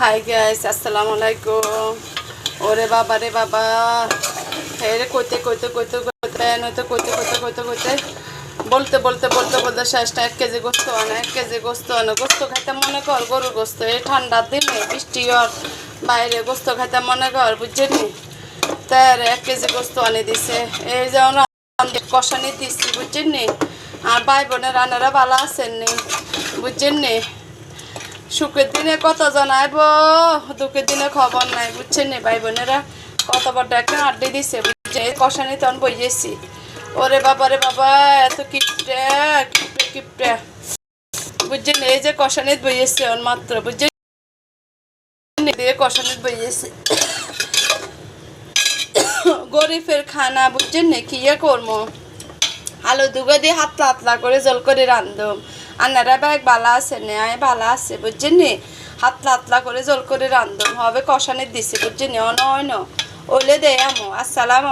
Hi guys আসসালামু আলাইকুম ওরে বাবা রে বাবা হে রে কইতে কইতে কইতে কইতে নয়তো কইতে কইতে কইতে কইতে বলতে বলতে বলতে বলতে শেষটা এক কেজি গোস্ত আনে, এক কেজি গোস্ত আনে। গোস্ত খাইতে মনে কর, গরুর গোস্ত। এই ঠান্ডার দিনে বৃষ্টি হওয়ার বাইরে গোস্ত খাইতে মনে কর বুঝছেনি তার এক কেজি গোস্ত আনে দিছে। এই যেমন কষানি দিচ্ছি বুঝছেন নি আর ভাই বোনের রান্নারা ভালো আছেন নি বুঝছেন নি সুখের দিনে কতজন আইব দুঃখের দিনে খবর নাই, বুঝছেন নি ভাই বোনেরা? কত বড় একটা আড্ডি দিছে, বুঝছে? কষানি তখন বইয়েছি ওরে বাবা, রে বাবা, এত কিপটে কিপটে কিপটে। বুঝছেন এই যে কষানিত বইয়েছে ওর মাত্র, বুঝছেন দিয়ে কষানিত বইয়েছে গরিবের খানা, বুঝছেন নি? কি করব? আলু দুগো দিয়ে হাতলা হাতলা করে জল করে রান্ধম আন্নারা ব্যাগ বালা আছে নেয় বালা আছে, বুঝছেন? নি হাতলা হাতলা করে জল করে রান্ধম, হবে কষানি দিছি, বুঝছেন? নি। অন ওলে দেয় আমো, আসসালাম